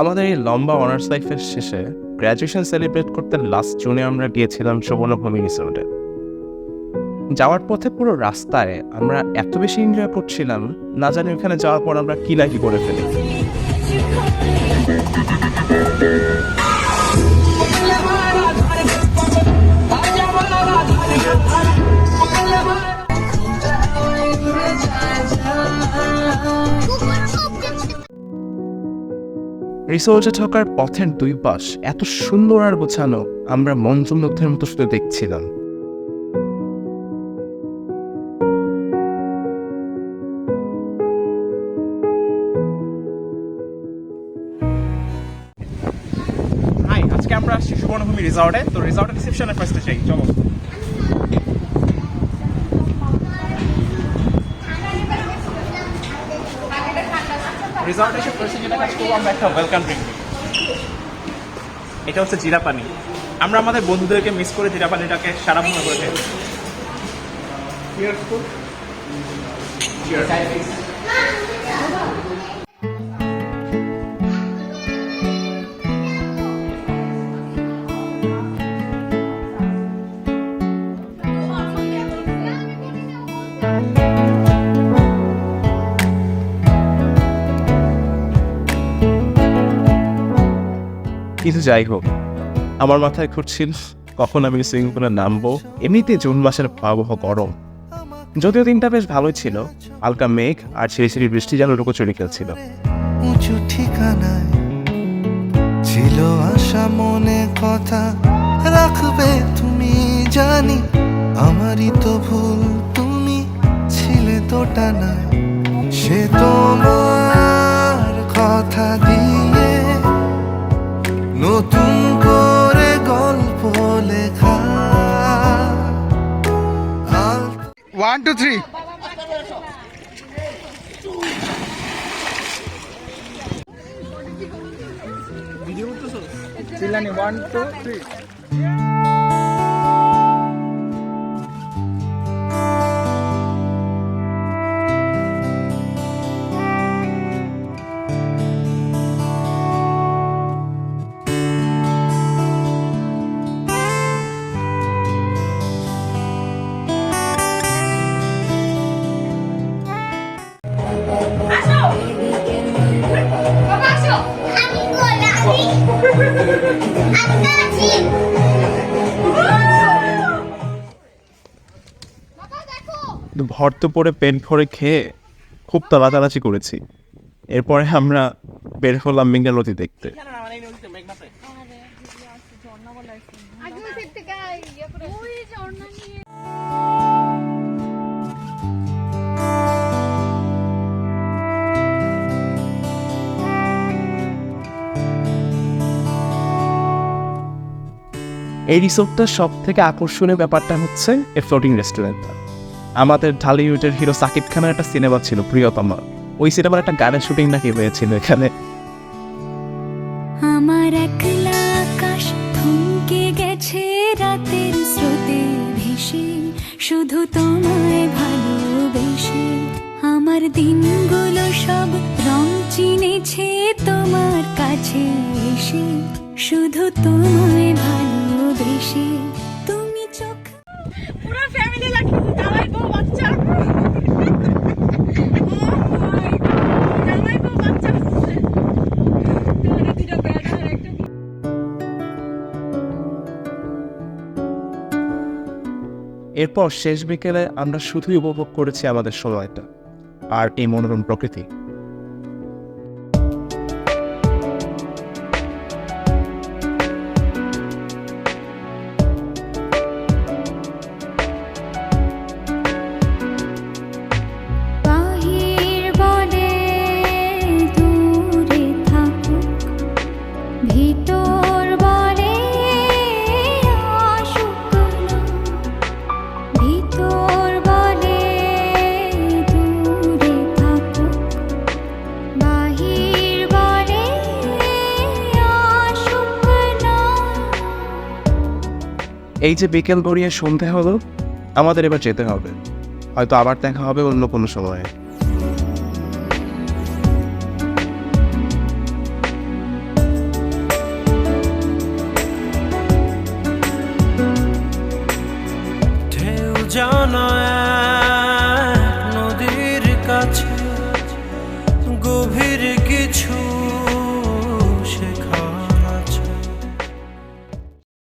আমাদের এই লম্বা অনার্স লাইফের শেষে গ্র্যাজুয়েশন সেলিব্রেট করতে লাস্ট জুনে আমরা গিয়েছিলাম সুবর্ণভূমি রিসোর্টে যাওয়ার পথে পুরো রাস্তায় আমরা এত বেশি এনজয় করছিলাম, না জানি ওখানে যাওয়ার পর আমরা কি না কি করে ফেলি। রিসোর্টে ঢোকার পথের দুই পাশ এত সুন্দর আর গোছানো, আমরা মন্ত্রমুগ্ধের মতো শুধু দেখছিলাম। আমরা আসছি সুবর্ণভূমি রিসর্টে। তো রিসর্টের রিসেপশনে ফার্স্টে যাই চলো। রিসর্টে এসে ফার্স্টে যেটা কাজ করব আমরা একটা ওয়েলকাম ড্রিঙ্ক এটা হচ্ছে জিরা পানি। আমরা আমাদের বন্ধুদেরকে মিস করে জিরা পানিটাকে সারা মনে করে খাই। কিন্তু যাই হোক আমার মাথায় ঘুরছিল কখন আমি সুইমিং পুলে নামবো। এমনিতে জুন মাসের ভয়াবহ গরম। যদিও দিনটা বেশ ভালোই ছিল, হালকা মেঘ আর ছিঁড়ি ছিঁড়ি বৃষ্টি যেন লুকোচুরি খেলছিল। উঁচু ঠিকানায় ছিল আশা, মনে কথা রাখবে তুমি জানি, আমারই তো ভুল, তুমি ছিলে তো টানায়। সে তোমার ওয়ান টু থ্রি চিল্লানি ওয়ান টু থ্রি ভর্ত পরে পেন ভরে খেয়ে খুব তাড়াতাড়াচি করেছি। এরপরে আমরা বের হলাম মেঘনা নদী দেখতে। এই রিসোর্টটার সব থেকে আকর্ষণীয় ব্যাপারটা হচ্ছে এ ফ্লোটিং রেস্টুরেন্টটা। আমাদের ঢালিউডের হিরো সাকিব খানের একটা সিনেমা ছিল, প্রিয়তমা। ওই সিনেমার একটা গানের শুটিং নাকি হয়েছিল এখানে। আমার একলা আকাশ থমকে গেছে রাতের স্রোতে ভেসে, শুধু তোমায় ভালোবেসে। আমার দিনগুলো সব রং চিনেছে তোমার কাছে এসে, শুধু তোমায় ভালোবেসে। এরপর শেষ বিকেলে আমরা শুধুই উপভোগ করেছি আমাদের সময়টা আর এই মনোরম প্রকৃতি। এই যে বিকেল গড়িয়ে সন্ধে হলো, আমাদের এবার যেতে হবে। হয়তো আবার দেখা হবে অন্য কোনো সময়ে। জানায়